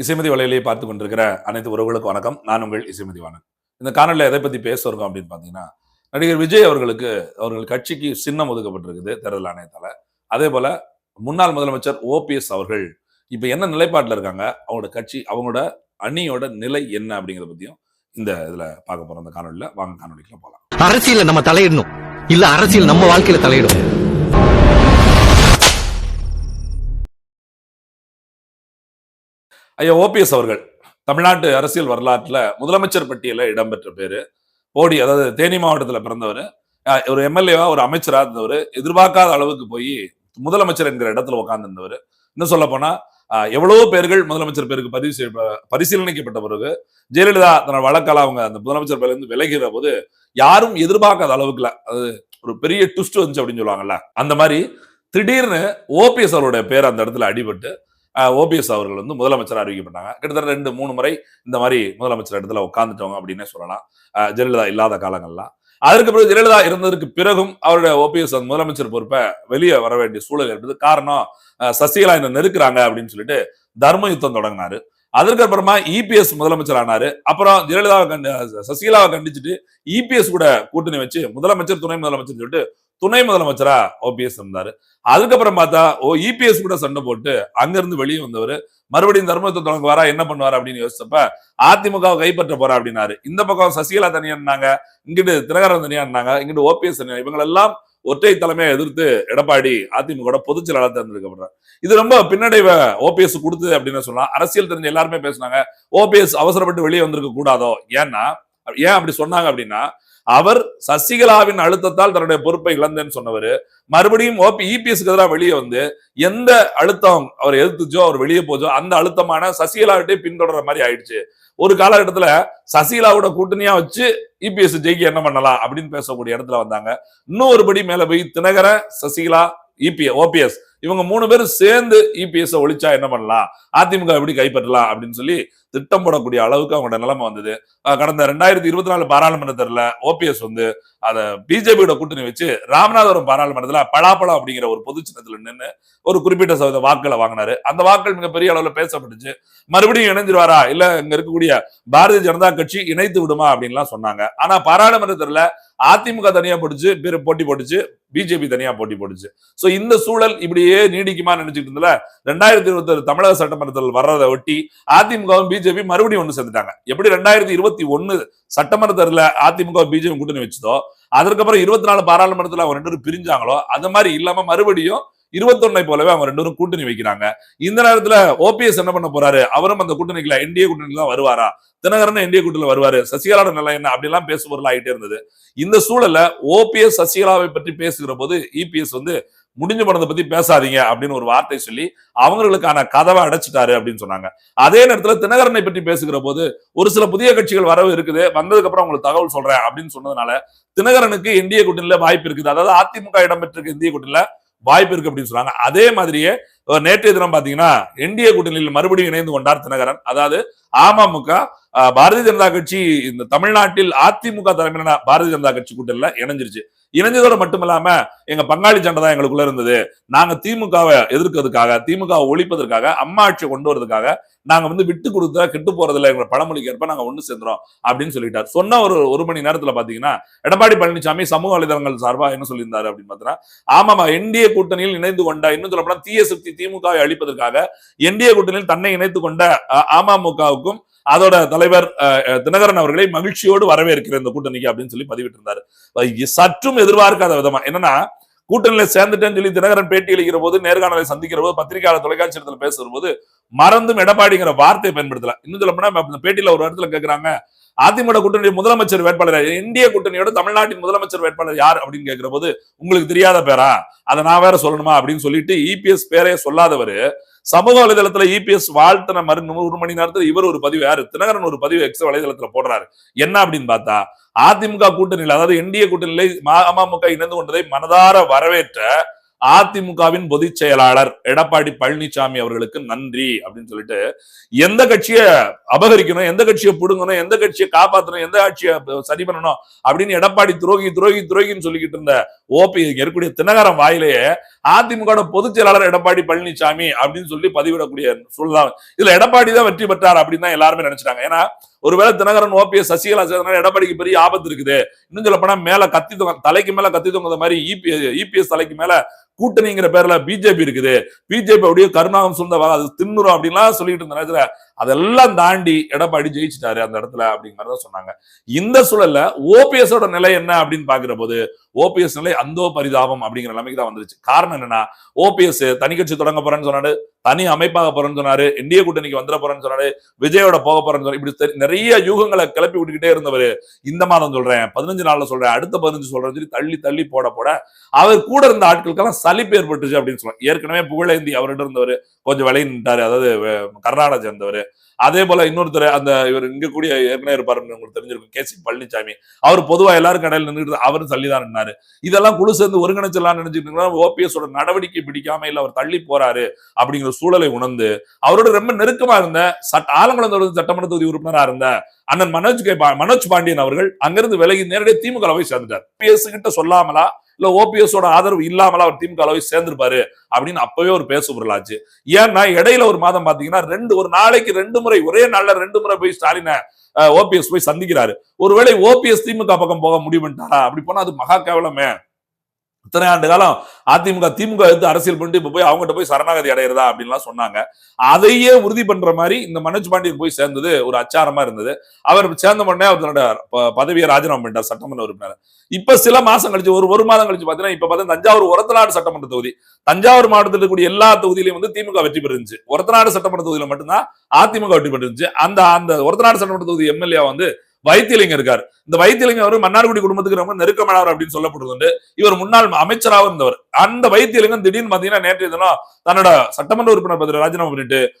இசைமதி வலையிலேயே பார்த்து கொண்டிருக்கிற அனைத்து உறவுகளுக்கும் வணக்கம். நான் உங்கள் இசைமதி வாணன் இந்த காணொலியில் எதை பத்தி பேச இருக்கோம் அப்படின்னு பார்த்தீங்கன்னா நடிகர் விஜய் அவர்களுக்கு அவர்கள் கட்சிக்கு சின்னம் ஒதுக்கப்பட்டிருக்குது தேர்தல் ஆணையத்தால. அதே போல முன்னாள் முதலமைச்சர் ஓபிஎஸ் அவர்கள் இப்ப என்ன நிலைப்பாட்டில் இருக்காங்க? அவங்களோட கட்சி அவங்களோட அணியோட நிலை என்ன அப்படிங்கிறத பத்தியும் இந்த இதுல பார்க்க போகிறோம் இந்த காணொலியில் வாங்க காணொலிக்குள்ள போகலாம் அரசியலில் நம்ம தலையிடணும். இல்ல அரசியல் நம்ம வாழ்க்கையில தலையிடும் ஐயா ஓபிஎஸ் அவர்கள் தமிழ்நாட்டு அரசியல் வரலாற்றில் முதலமைச்சர் பட்டியலில் இடம்பெற்ற பேர். போடி அதாவது தேனி மாவட்டத்தில் பிறந்தவர். ஒரு எம்எல்ஏவா ஒரு அமைச்சராக இருந்தவர். எதிர்பார்க்காத அளவுக்கு போய் முதலமைச்சர் என்கிற இடத்துல உட்காந்துருந்தவர் இன்னும் சொல்ல போனா எவ்வளவோ பேர்கள் முதலமைச்சர் பேருக்கு பதிவு செய்ய பரிசீலனைக்கப்பட்ட பிறகு ஜெயலலிதா தன்னோட வழக்கால அவங்க அந்த முதலமைச்சர் பேர்லேருந்து விலகிற போது யாரும் எதிர்பார்க்காத அளவுக்குல அது ஒரு பெரிய ட்விஸ்ட் வந்துச்சு அப்படின்னு சொல்லுவாங்கல்ல. அந்த மாதிரி திடீர்னு ஓபிஎஸ் அவருடைய பேர் அந்த இடத்துல அடிபட்டு ஓபிஎஸ் அவர்கள் வந்து முதலமைச்சர் அறிவிக்கப்பட்டாங்க. கிட்டத்தட்ட ரெண்டு மூணு முறை இந்த மாதிரி முதலமைச்சர் இடத்துல உட்காந்துட்டவங்க அப்படின்னே சொல்லலாம். ஜெயலலிதா இல்லாத காலங்கள்லாம் அதற்கு பிறகு ஜெயலலிதா இருந்ததற்கு பிறகும் அவருடைய ஓபிஎஸ் அந்த முதலமைச்சர் பொறுப்பை வெளியே வர வேண்டிய சூழல் ஏற்பட்டது. காரணம் சசிகலா இந்த நெருக்கிறாங்க அப்படின்னு சொல்லிட்டு தர்ம யுத்தம் தொடங்கினாரு. அதற்கு அப்புறமா இபிஎஸ் முதலமைச்சர் ஆனாரு. அப்புறம் ஜெயலலிதாவை கண்டு சசிகலாவை கண்டிச்சுட்டு இபிஎஸ் கூட கூட்டணி வச்சு முதலமைச்சர் துணை முதலமைச்சர் சொல்லிட்டு துணை முதலமைச்சரா ஓபிஎஸ் இருந்தாரு. அதுக்கப்புறம் பார்த்தா ஓ இபிஎஸ் கூட சண்டை போட்டு அங்கிருந்து வெளியே வந்தவர் மறுபடியும் தர்மத்தை தொடங்க வரா என்ன பண்ணுவார் அப்படின்னு யோசிச்சப்ப அதிமுகவை கைப்பற்ற போறா அப்படின்னாரு. இந்த பக்கம் சசிகலா தனியா இருந்தாங்க இங்கிட்டு தினகரன் தனியா இருந்தாங்க இங்கிட்டு ஓபிஎஸ் தனியா இவங்களெல்லாம் ஒற்றை தலைமையை எதிர்த்து எடப்பாடி அதிமுக பொதுச் செயலாளர் தேர்ந்தெடுக்கப்படுறார். இது ரொம்ப பின்னடைவை ஓபிஎஸ் கொடுத்தது அப்படின்னு சொல்லலாம். அரசியல் தெரிஞ்ச எல்லாருமே பேசினாங்க ஓபிஎஸ் அவசரப்பட்டு வெளியே வந்திருக்க கூடாதோ ஏன்னா ஏன் அப்படி சொன்னாங்க அப்படின்னா அவர் சசிகலாவின் அழுத்தத்தால் தன்னுடைய பொறுப்பை இழந்தேன்னு சொன்னவர். மறுபடியும் ஓபி இபிஎஸ்க்கு எதிராக வெளியே வந்து எந்த அழுத்தம் அவர் எதிர்த்துச்சோ அவர் வெளியே போச்சோ அந்த அழுத்தமான சசிகலாவிட்டே பின்தொடர்ற மாதிரி ஆயிடுச்சு. ஒரு காலகட்டத்துல சசிகலாவோட கூட்டணியா வச்சு இபிஎஸ் ஜெயிக்க என்ன பண்ணலாம் அப்படின்னு பேசக்கூடிய இடத்துல வந்தாங்க. இன்னொரு படி மேல போய் தினகர சசிகலா இபி ஓபிஎஸ் இவங்க மூணு பேரும் சேர்ந்து இபிஎஸ் ஒழிச்சா என்ன பண்ணலாம்? அதிமுக எப்படி கைப்பற்றலாம் அப்படின்னு சொல்லி திட்டம் போடக்கூடிய அளவுக்கு அவங்களோட நிலைமை வந்தது. கடந்த ரெண்டாயிரத்தி இருபத்தி நாலு பாராளுமன்ற ஓபிஎஸ் வந்து அதை பிஜேபியோட கூட்டணி வச்சு ராமநாதபுரம் பாராளுமன்றத்துல பலாப்பழம் அப்படிங்கிற ஒரு பொது சின்னத்துல நின்று ஒரு குறிப்பிட்ட சதவீத வாக்களை வாங்கினாரு. அந்த வாக்கள் மிகப்பெரிய அளவுல பேசப்பட்டுச்சு. மறுபடியும் இணைஞ்சிருவாரா? இல்ல இங்க இருக்கக்கூடிய பாரதிய ஜனதா கட்சி இணைத்து விடுமா அப்படின்லாம் சொன்னாங்க. ஆனா பாராளுமன்றத்தில் அதிமுக தனியா போட்டுச்சு பேர் போட்டி போட்டுச்சு பிஜேபி தனியா போட்டி போட்டுச்சு. சோ இந்த சூழல் இப்படியே நீடிக்குமா நினைச்சிட்டு இருந்ததுல ரெண்டாயிரத்தி இருபத்தி தமிழக சட்டமன்றத்தில் வர்றதை ஒட்டி அதிமுகவும் பிஜேபி மறுபடியும் ஒன்று சேர்ந்துட்டாங்க. எப்படி ரெண்டாயிரத்தி இருபத்தி ஒண்ணு சட்டமன்ற தேர்தல அதிமுக பிஜேபி கூட்டணி வச்சதோ அதற்கப்புறம் இருபத்தி நாலு பாராளுமன்றத்தில் அவங்க ரெண்டு பேரும் பிரிஞ்சாங்களோ அது மாதிரி இல்லாம மறுபடியும் இருபத்தொன்னை போலவே அவங்க ரெண்டு பேரும் கூட்டணி வைக்கிறாங்க. இந்த நேரத்துல ஓபிஎஸ் என்ன பண்ண போறாரு? அவரும் அந்த கூட்டணிக்குல என்டிஏ கூட்டணிக்கு தான் வருவாரா? தினகரன் என்டிஏ கூட்டணியில் வருவாரு. சசிகலாவோட நிலை என்ன? அப்படிலாம் பேசுபொருள் ஆகிட்டே இருந்தது. இந்த சூழல்ல ஓபிஎஸ் சசிகலாவை பற்றி பேசுகிற போது இபிஎஸ் வந்து முடிஞ்ச படத்தை பத்தி பேசாதீங்க அப்படின்னு ஒரு வார்த்தை சொல்லி அவங்களுக்கான கதவை அடைச்சிட்டாரு அப்படின்னு சொன்னாங்க. அதே நேரத்துல தினகரனை பற்றி பேசுகிற போது ஒரு சில புதிய கட்சிகள் வரவு இருக்குது வந்ததுக்கு அப்புறம் உங்களுக்கு தகவல் சொல்றேன் அப்படின்னு சொன்னதுனால தினகரனுக்கு இந்திய கூட்டணியில வாய்ப்பு இருக்குது. அதாவது அதிமுக இடம்பெற்றிருக்கு இந்திய கூட்டணியில வாய்ப்பு இருக்கு அப்படின்னு சொன்னாங்க. அதே மாதிரியே நேற்றைய தினம் பாத்தீங்கன்னா என்டிஏ கூட்டணியில் மறுபடியும் இணைந்து கொண்டார் தினகரன். அதாவது அமமுக பாரதிய ஜனதா கட்சி இந்த தமிழ்நாட்டில் அதிமுக தலைமையிலான பாரதிய ஜனதா கட்சி கூட்டணியில இணைஞ்சிருச்சு. இணைஞ்சதோட மட்டும் இல்லாம எங்க பங்காளி சண்டை தான் எங்களுக்குள்ள இருந்தது நாங்க திமுகவை எதிர்க்கிறதுக்காக திமுகவை ஒழிப்பதற்காக அம்மா ஆட்சி கொண்டு வரதுக்காக நாங்க வந்து விட்டு கொடுத்தா கெட்டு போறதில்ல எங்க பழமொழிக்கு ஏற்ப நாங்க ஒண்ணு சேர்ந்துறோம் அப்படின்னு சொல்லிட்டார் சொன்ன ஒரு ஒரு மணி நேரத்துல பாத்தீங்கன்னா எடப்பாடி பழனிசாமி சமூக வலைதளங்கள் சார்பா என்ன சொல்லியிருந்தாரு அப்படின்னு பாத்தீங்கன்னா ஆமாமா என்டிஏ கூட்டணியில் இணைந்து கொண்ட இன்னும் சொல்ல போனா தீய சக்தி திமுகவை அழிப்பதற்காக என்டிஏ கூட்டணியில் தன்னை இணைத்து கொண்ட அமமுகவுக்கும் அதோட தலைவர் அஹ், தினகரன் அவர்களை மகிழ்ச்சியோடு வரவேற்கிற இந்த கூட்டணிக்கு அப்படின்னு சொல்லி பதிவிட்டிருந்தாரு. அஹ் சற்றும் எதிர்பார்க்காத விதமா. என்னன்னா கூட்டணியில சேர்ந்துட்டேன்னு சொல்லி தினகரன் பேட்டி அளிக்கிற போது நேர்காணலை சந்திக்கிற போது பத்திரிகையாளர் தொலைக்காட்சி இடத்துல பேசுற போது மறந்தும் எடப்பாடிங்கிற வார்த்தையை பயன்படுத்தல. இன்னும் சொல்ல போனா இந்த பேட்டியில ஒரு இடத்துல கேட்கிறாங்க அதிமுக கூட்டணி முதலமைச்சர் வேட்பாளர் இந்திய கூட்டணியோட தமிழ்நாட்டின் முதலமைச்சர் வேட்பாளர் யார்? அப்படின்னு கேட்கிற போது உங்களுக்கு தெரியாத பேரா? அதை நான் வேற சொல்லணுமா? அப்படின்னு சொல்லிட்டு இபிஎஸ் பேரே சொல்லாதவர் சமூக வலைதளத்துல இபிஎஸ் வாழ்த்தின மறு நூறு மணி நேரத்துல இவர் ஒரு பதிவு யாரு? தினகரன் ஒரு பதிவு எக்ஸ் வலைதளத்துல போடுறாரு. என்ன அப்படின்னு பார்த்தா அதிமுக கூட்டணியில் அதாவது என்டிஏ கூட்டணியில ம- அமமுக இணைந்து கொண்டதை மனதார வரவேற்ற அதிமுகவின் பொதுச் செயலாளர் எடப்பாடி பழனிசாமி அவர்களுக்கு நன்றி அப்படின்னு சொல்லிட்டு எந்த கட்சியை அபகரிக்கணும் எந்த கட்சியை புடுங்கணும் எந்த கட்சியை காப்பாற்றணும் எந்த கட்சியை சரி பண்ணணும் அப்படின்னு எடப்பாடி துரோகி துரோகி துரோகின்னு சொல்லிக்கிட்டு இருந்த ஓபி இருக்கக்கூடிய தினகரம் வாயிலேயே அதிமுக பொதுச் செயலாளர் எடப்பாடி பழனிசாமி அப்படின்னு சொல்லி பதிவிடக்கூடிய சூழ்நிலை. இதுல எடப்பாடி தான் வெற்றி பெற்றார் அப்படின்னு தான் எல்லாருமே நினைச்சிட்டாங்க. ஏன்னா ஒருவேளை தினகரன் ஓபிஎஸ் சசிகலா சேர்ந்தனால எடப்பாடிக்கு பெரிய ஆபத்து இருக்குது. இன்னும் சொல்ல போனா மேல கத்தி தொங்க தலைக்கு மேல கத்தி தொங்குற மாதிரி இபிஎஸ் இபிஎஸ் தலைக்கு மேல கூட்டணிங்கிற பேர்ல பிஜேபி இருக்குது. பிஜேபி அப்படியே கருணாகம் சூழ்ந்த வா- அது தின்னுரும் அப்படின்லாம் சொல்லிட்டு இருந்த நேரத்துல அதெல்லாம் தாண்டி எடப்பாடி ஜெயிச்சிட்டாரு அந்த இடத்துல அப்படிங்கிறத சொன்னாங்க. இந்த சூழல்ல ஓபிஎஸோட நிலை என்ன அப்படின்னு பாக்குற போது ஓபிஎஸ் நிலை அந்தோ பரிதாபம் அப்படிங்கிற நிலைமைக்கு தான் வந்துருச்சு. காரணம் என்னன்னா ஓபிஎஸ் தனி கட்சி தொடங்க போறேன்னு சொன்னாரு தனி அமைப்பாக போறேன்னு சொன்னாரு இந்திய கூட்டணிக்கு வந்துட போறேன்னு சொன்னாரு விஜயோட போக போறேன்னு சொன்னாரு இப்படி நிறைய யூகங்களை கிளப்பி விட்டுக்கிட்டே இருந்தவர் இந்த மாதம் சொல்றேன் பதினஞ்சு நாள்ல சொல்றேன் அடுத்த பதினஞ்சு சொல்றேன் சொல்லி தள்ளி தள்ளி போட போட அவர் கூட இருந்த ஆட்களுக்கெல்லாம் சலிப்பு ஏற்பட்டுச்சு அப்படின்னு சொல்லுவாங்க. ஏற்கனவே புகழேந்தி அவர்கிட்ட இருந்தவர் கொஞ்சம் விலை நின்றாரு அதாவது கர்நாடகா சேர்ந்தவர். அதே போல இன்னொருத்தர் அந்த இவர் இங்க கூடிய ஏற்கனவே இருப்பாருன்னு உங்களுக்கு தெரிஞ்சிருக்கும் கே சி பழனிசாமி அவர் பொதுவா எல்லாரும் கடையில் நின்றுட்டு அவரும் தள்ளிதான் நின்னாரு. இதெல்லாம் குழு சேர்ந்து ஒருங்கிணைச்சலாம் நினைச்சிட்டு ஓபிஎஸ் ஓட நடவடிக்கை பிடிக்காம இல்ல அவர் தள்ளி போறாரு அப்படிங்கிற சூழலை உணர்ந்து அவரோட ரொம்ப நெருக்கமா இருந்த சட்ட ஆலங்குளம் தொடர்ந்து சட்டமன்ற தொகுதி உறுப்பினரா இருந்த அண்ணன் மனோஜ் கே மனோஜ் பாண்டியன் அவர்கள் அங்கிருந்து விலகி நேரடியாக திமுக போய் சேர்ந்துட்டார். ஓபிஎஸ் கிட்ட சொல்லாமலா இல்ல ஓபிஎஸோட ஆதரவு இல்லாமல அவர் திமுக அளவை சேர்ந்திருப்பாரு அப்படின்னு அப்பவே ஒரு பேசு பொருளாச்சு. ஏன்னா இடையில ஒரு மாதம் பாத்தீங்கன்னா ரெண்டு ஒரு நாளைக்கு ரெண்டு முறை ஒரே நாள்ல ரெண்டு முறை போய் ஸ்டாலினை ஓபிஎஸ் போய் சந்திக்கிறாரு. ஒருவேளை ஓபிஎஸ் திமுக பக்கம் போக முடிவு பண்ணிட்டாரா? அப்படி போனா அது மகா கேவலமே. இத்தனை ஆண்டு காலம் அதிமுக திமுக எடுத்து அரசியல் பண்ணிட்டு இப்ப போய் அவங்ககிட்ட போய் சரணாகதி அடையிறதா அப்படின்லாம் சொன்னாங்க. அதையே உறுதி பண்ற மாதிரி இந்த மனோஜ் பாண்டியன் போய் சேர்ந்தது ஒரு அச்சாரமா இருந்தது. அவர் சேர்ந்த உடனே அவர் தன்னோட பதவியை ராஜினாமா பண்ணிட்டார் சட்டமன்ற உறுப்பினர். இப்ப சில மாசம் கழிச்சு ஒரு ஒரு மாதம் கழிச்சு பாத்தீங்கன்னா இப்ப பாத்தீங்கன்னா தஞ்சாவூர் ஒரத்தநாடு சட்டமன்ற தொகுதி. தஞ்சாவூர் மாவட்டத்தில் இருக்கக்கூடிய எல்லா தொகுதியிலும் வந்து திமுக வெற்றி பெறுச்சு ஒரத்தநாடு சட்டமன்ற தொகுதியில மட்டும்தான் அதிமுக வெற்றி பெற்றுச்சு. அந்த அந்த ஒரத்தநாடு சட்டமன்ற தொகுதி எம்எல்ஏ வந்து வைத்தியலிங்கம் இருக்கார். இந்த வைத்தியலிங்கம் அவர் மன்னார்குடி குடும்பத்துக்கு ரொம்ப நெருக்கமானவர் அப்படின்னு சொல்லப்படுது இவர் முன்னாள் அமைச்சராக இருந்தவர். அந்த வைத்தியலிங்கம் திடீர்னு பாத்தீங்கன்னா நேற்றைய தினம் தன்னோட சட்டமன்ற உறுப்பினர் பதவி ராஜினாமா பண்ணிட்டு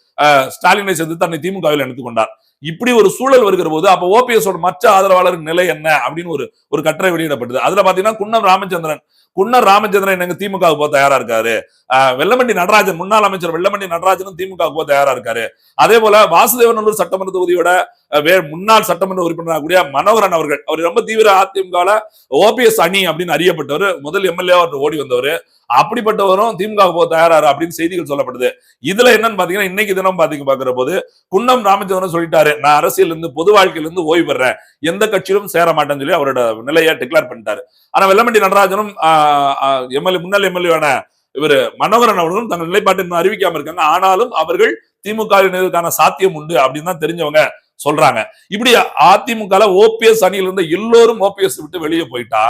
ஸ்டாலினை சேர்ந்து தன்னை திமுகவில் எடுத்துக் கொண்டார். இப்படி ஒரு சூழல் வருகிற போது அப்ப ஓபிஎஸோட மற்ற ஆதரவாளர் நிலை என்ன? அப்படின்னு ஒரு ஒரு கட்டுரை வெளியிடப்பட்டது. அதுல பாத்தீங்கன்னா குன்னம் ராமச்சந்திரன். குன்னர் ராமச்சந்திரன் எங்க திமுக போக தயாரா இருக்காரு? அஹ், நடராஜன் முன்னாள் அமைச்சர் வெள்ளமண்டி நடராஜனும் திமுக போக தயாரா இருக்காரு. அதே போல வாசுதேவநல்லூர் சட்டமன்ற தொகுதியோட வே முன்னாள் சட்டமன்ற உறுப்பினராக கூடிய மனோகரன் அவர்கள். அவர் ரொம்ப தீவிர அதிமுக ஓபிஎஸ் அணி அப்படின்னு அறியப்பட்டவர். முதல் எம்எல்ஏ ஓடி வந்தவர். அப்படிப்பட்டவரும் திமுக போக தயாராரு அப்படின்னு செய்திகள் சொல்லப்படுது. இதுல என்னன்னு பாத்தீங்கன்னா இன்னைக்கு தினம் பாத்தீங்க பாக்குற போது குன்னம் ராமச்சந்திரன் சொல்லிட்டாரு நான் அரசியல் இருந்து பொது வாழ்க்கையில இருந்து ஓய்வு பெறேன். எந்த கட்சியிலும் சேர மாட்டேன்னு சொல்லி அவரோட நிலையை டிக்ளேர் பண்ணிட்டாரு. ஆனா வெள்ளமண்டி நடராஜனும் எம்எல்ஏ முன்னாள் எம்எல்ஏவான இவர் மனோகரன் அவர்களும் தங்கள் நிலைப்பாட்டை இன்னும் அறிவிக்காம இருக்காங்க. ஆனாலும் அவர்கள் திமுகவினருக்கான சாத்தியம் உண்டு அப்படின்னு தான் தெரிஞ்சவங்க சொல்றாங்க. இப்படி அதிமுக ஓபிஎஸ் அணியில இருந்த எல்லோரும் ஓபிஎஸ் விட்டு வெளியே போயிட்டா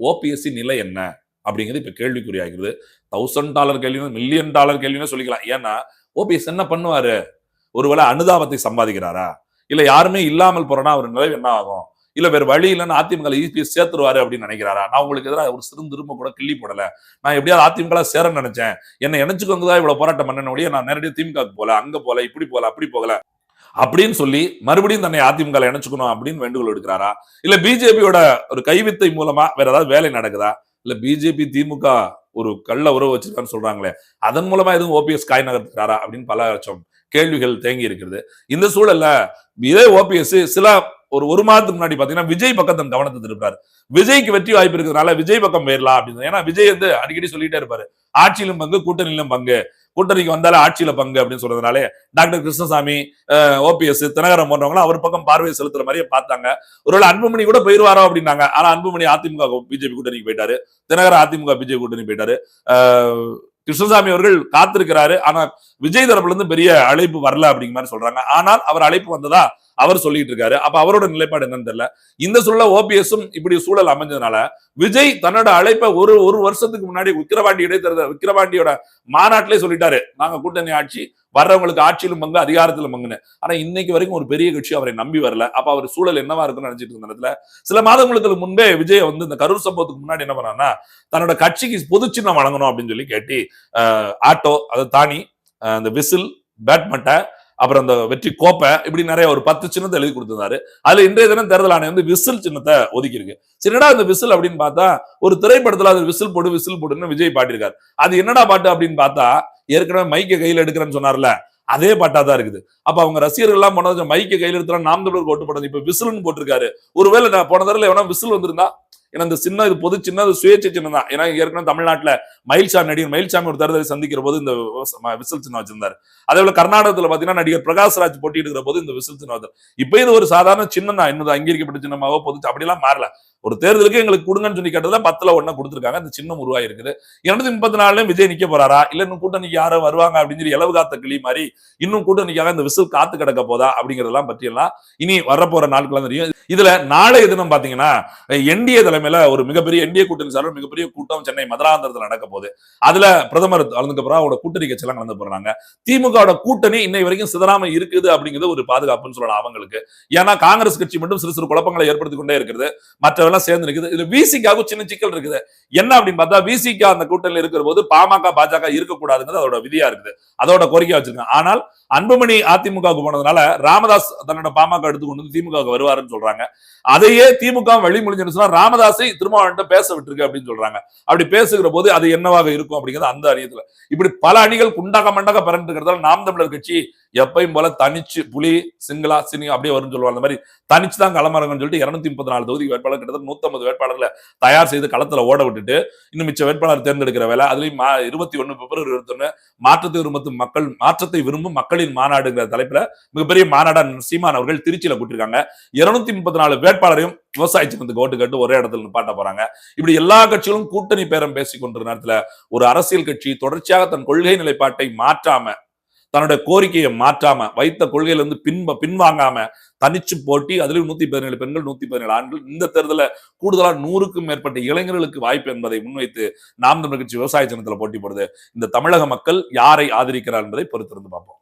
ஓபிஎஸ் நிலை என்ன? அப்படிங்கிறது இப்ப கேள்விக்குறியாகிறது. தௌசண்ட் டாலர் கேள்வின்னு மில்லியன் டாலர் கேள்வின்னு சொல்லிக்கலாம். ஏன்னா ஓபிஎஸ் என்ன பண்ணுவாரு? ஒருவேளை அனுதாபத்தை சம்பாதிக்கிறாரா? இல்ல யாருமே இல்லாமல் போறனா அவர் நிலவு என்ன ஆகும்? இல்ல வேற வழி இல்லைன்னு அதிமுக இபிஎஸ் சேர்த்துருவாரு அப்படின்னு நினைக்கிறாரா? நான் உங்களுக்கு எதிராக ஒரு சிறு திரும்ப கூட கிள்ளி போடல. நான் எப்படியாவது அதிமுக சேரன்னு நினைச்சேன். என்ன நினைச்சுக்கோங்க தான் இவ்வளவு போராட்டம் பண்ணன நான் நேரடியாக திமுக போல அங்க போல இப்படி போல அப்படி போகல அப்படின்னு சொல்லி மறுபடியும் தன்னை அதிமுக இணைச்சுக்கணும் அப்படின்னு வேண்டுகோள் எடுக்கிறாரா இல்ல பிஜேபியோட ஒரு கைவித்தை மூலமா வேற ஏதாவது வேலை நடக்குதா? இல்ல பிஜேபி திமுக ஒரு கள்ள உறவு வச்சிருக்கான்னு சொல்றாங்களே அதன் மூலமா எதுவும் ஓபிஎஸ் காய் நகர்த்துறாரா அப்படின்னு பல லட்சம் கேள்விகள் தேங்கி இருக்கிறது. இந்த சூழல்ல இதே ஓபிஎஸ் சில ஒரு ஒரு மாதத்துக்கு முன்னாடி பாத்தீங்கன்னா விஜய் பக்கம் தன் கவனத்தை திருப்பாரு விஜய்க்கு வெற்றி வாய்ப்பு இருக்கிறதுனால விஜய் பக்கம் போயிடலாம் அப்படின்னு. ஏன்னா விஜய் வந்து அடிக்கடி சொல்லிட்டே இருப்பாரு. ஆட்சியிலும் பங்கு கூட்டணியிலும் பங்கு. கூட்டணிக்கு வந்தாலே ஆட்சியில பங்கு அப்படின்னு சொல்றதுனாலே டாக்டர் கிருஷ்ணசாமி ஓபிஎஸ் தினகரம் போன்றவங்களும் அவர் பக்கம் பார்வையை செலுத்துற மாதிரியே பார்த்தாங்க. ஒருவேளை அன்புமணி கூட போயிருவாரோ அப்படின்னாங்க. ஆனா அன்புமணி அதிமுக பிஜேபி கூட்டணிக்கு போயிட்டாரு. தினகரன் அதிமுக பிஜேபி கூட்டணி போயிட்டாரு. ஆஹ் கிருஷ்ணசாமி அவர்கள் காத்திருக்கிறாரு. ஆனா விஜய் தரப்புல இருந்து பெரிய அழைப்பு வரல அப்படிங்கிற மாதிரி சொல்றாங்க. ஆனால் அவர் அழைப்பு வந்ததா அவர் சொல்லிட்டு இருக்காரு. அப்ப அவரோட நிலைப்பாடு என்னன்னு தெரியல. இந்த சூழல ஓபிஎஸும் இப்படி சூழல் அமைஞ்சதுனால விஜய் தன்னோட அழைப்பை ஒரு ஒரு வருஷத்துக்கு முன்னாடி விக்கிரவாண்டி இடைத்தேர்தல் விக்கிரவாண்டியோட மாநாட்டிலே சொல்லிட்டாரு. நாங்க கூட்டணி ஆட்சி வர்றவங்களுக்கு ஆட்சியிலும் பங்கு அதிகாரத்திலும் பங்குன்னு. ஆனா இன்னைக்கு வரைக்கும் ஒரு பெரிய கட்சி அவரை நம்பி வரல. அப்ப அவர் சூழல் என்னவா இருக்குன்னு நினைச்சிட்டு இருந்த நேரத்துல சில மாதங்களுக்கு முன்பே விஜய் வந்து இந்த கரூர் சம்பவத்துக்கு முன்னாடி என்ன பண்ணான்னா தன்னோட கட்சிக்கு பொது சின்னம் வழங்கணும் அப்படின்னு சொல்லி கேட்டி ஆட்டோ அதை தானி ஆஹ் விசில் பேட்மட்டை அப்புறம் அந்த வெற்றி கோப்பை இப்படி நிறைய ஒரு பத்து சின்னத்தை எழுதி கொடுத்திருந்தாரு. அதுல இன்றைய தினம் தேர்தல் ஆணையம் வந்து விசில் சின்னத்தை ஒதுக்கி இருக்கு அந்த விசில் அப்படின்னு பார்த்தா ஒரு திரைப்படத்துல அது விசில் போடு விசில் போடுன்னு விஜய் பாட்டிருக்காரு அது என்னடா பாட்டு அப்படின்னு பார்த்தா ஏற்கனவே மைக்கை கையில எடுக்கிறேன்னு சொன்னார்ல அதே பாட்டா தான் இருக்குது. அப்ப அவங்க ரசிகர்கள் எல்லாம் போனது மைக்கை கையில எடுத்துலாம் நாம் தமிழர் ஓட்டு போட்டது இப்ப விசில்னு போட்டிருக்காரு. ஒருவேளை நான் போன தடவை எவனா விசில் வந்திருந்தா ஏன்னா இந்த சின்ன இது பொது சின்ன இது சுயேட்சை சின்னம் தான். ஏன்னா ஏற்கனவே தமிழ்நாட்டில் மயில்சாமி நடிகர் மயில்சாமி ஒரு தேர்தலை சந்திக்கிற போது இந்த விசில் சின்னம் வச்சிருந்தாரு. அதே போல கர்நாடகத்துல பாத்தீங்கன்னா நடிகர் பிரகாஷ்ராஜ் போட்டியிடுகிற போது இந்த விசில் சின்னம் வந்தார். இப்ப இது ஒரு சாதாரண சின்னம் தான். இன்னும் அங்கீகரிக்கப்பட்ட சின்னமாவோ பொது அப்படிலாம் மாறல. ஒரு தேர்தலுக்கு எங்களுக்கு கொடுங்கன்னு சொல்லி கேட்டதுல பத்துல ஒண்ணா கொடுத்துருக்காங்க. அந்த சின்னம் உருவாயிருக்குது. இருநூத்தி முப்பத்தி நாலுலயும் விஜய் நிக்க போறாரா? இல்ல இன்னும் கூட்டணிக்கு யாரும் வருவாங்க அப்படின்னு சொல்லி இலவு காத்த கிளி மாதிரி இன்னும் கூட்டணிக்காக இந்த விசில் காத்து கிடக்க போதா அப்படிங்கறதெல்லாம் பற்றியெல்லாம் இனி வரப்போற நாட்கள் தெரியும். இதுல நாளைய தினம் பாத்தீங்கன்னா என்டிஏ தலைமையில ஒரு மிகப்பெரிய என்டிஏ கூட்டணி சார்பில் மிகப்பெரிய கூட்டம் சென்னை மதுராந்தரத்தில் நடக்க போகுது. அதுல பிரதமர் கலந்துக்க போறா அவரோட கூட்டணி கட்சியெல்லாம் கலந்து போறாங்க. திமுகவோட கூட்டணி இன்னை வரைக்கும் சிதறாம இருக்குது அப்படிங்கிறது ஒரு பாதுகாப்புன்னு சொல்லலாம் அவங்களுக்கு. ஏன்னா காங்கிரஸ் கட்சி மட்டும் சிறு சிறு குழப்பங்களை ஏற்படுத்தி கொண்டே இருக்கிறது மற்றவெல்லாம் சேர்ந்து இருக்குது இதுல விசிகாவுக்கு சின்ன சிக்கல் இருக்குது. என்ன அப்படின்னு பார்த்தா விசிகா அந்த கூட்டணியில் இருக்கிற போது பாமக பாஜக இருக்கக்கூடாதுங்கிறது அதோட விதியா இருக்குது. அதோட கோரிக்கை வச்சிருக்காங்க. ஆனால் அன்புமணி அதிமுகவுக்கு போனதுனால ராமதாஸ் தன்னோட பாமக எடுத்து கொண்டு வந்து வருவாருன்னு சொல்றாங்க. அதையே திமுக வழிமொழிஞ்சுன்னு சொன்னா ராமதாஸ் திருமாவளவன்ட்ட பேச விட்டுருக்கு அப்படின்னு சொல்றாங்க. அப்படி பேசுகிற போது அது என்னவாக இருக்கும் அப்படிங்கிறது அந்த அணியத்துல இப்படி பல அணிகள் குண்டாக மண்டாக பரண்டு இருக்கிறதால நாம் தமிழர் கட்சி எப்பயும் போல தனிச்சு புலி சிங்களா சினி அப்படியே வரும்னு சொல்லுவாங்க. அந்த மாதிரி தனிச்சு தான் களமிறங்கன்னு சொல்லிட்டு இருநூத்தி முப்பத்தி நாலு தொகுதி வேட்பாளர் கிட்டத்தட்ட நூத்தம்பது வேட்பாளர்களை தயார் செய்து களத்துல ஓட விட்டுட்டு இன்னும் மிச்ச வேட்பாளர் தேர்ந்தெடுக்கிற வேலை அதுலயும் மா- இருபத்தி ஒண்ணு பிப்ரவரி இருபத்தொன்னு மாற்றத்தை விரும்பும் மக்கள் மாற்றத்தை விரும்பும் மக்களின் மாநாடுங்கிற தலைப்புல மிகப்பெரிய மாநாடா சீமான் அவர்கள் திருச்சியில கூட்டிருக்காங்க இருநூத்தி முப்பத்தி நாலு வேட்பாளரையும் விவசாய சின்னத்துக்கு ஓட்டு கேட்டு ஒரே இடத்துல நிப்பாட்ட போறாங்க. இப்படி எல்லா கட்சிகளும் கூட்டணி பேரம் பேசிக் கொண்டிருந்த நேரத்துல ஒரு அரசியல் கட்சி தொடர்ச்சியாக தன் கொள்கை நிலைப்பாட்டை மாற்றாம தன்னுடைய கோரிக்கையை மாற்றாம வைத்த கொள்கையிலிருந்து பின்ப பின்வாங்காம தனிச்சு போட்டி அதுலயும் நூத்தி பதினேழு பெண்கள் நூத்தி பதினேழு ஆண்கள். இந்த தேர்தலில் கூடுதலாக நூறுக்கும் மேற்பட்ட இளைஞர்களுக்கு வாய்ப்பு என்பதை முன்வைத்து நாம் தமிழ் கட்சி விவசாய சின்னத்தில் போட்டி போடுது. இந்த தமிழக மக்கள் யாரை ஆதரிக்கிறார் என்பதை பொறுத்திருந்து பார்ப்போம்.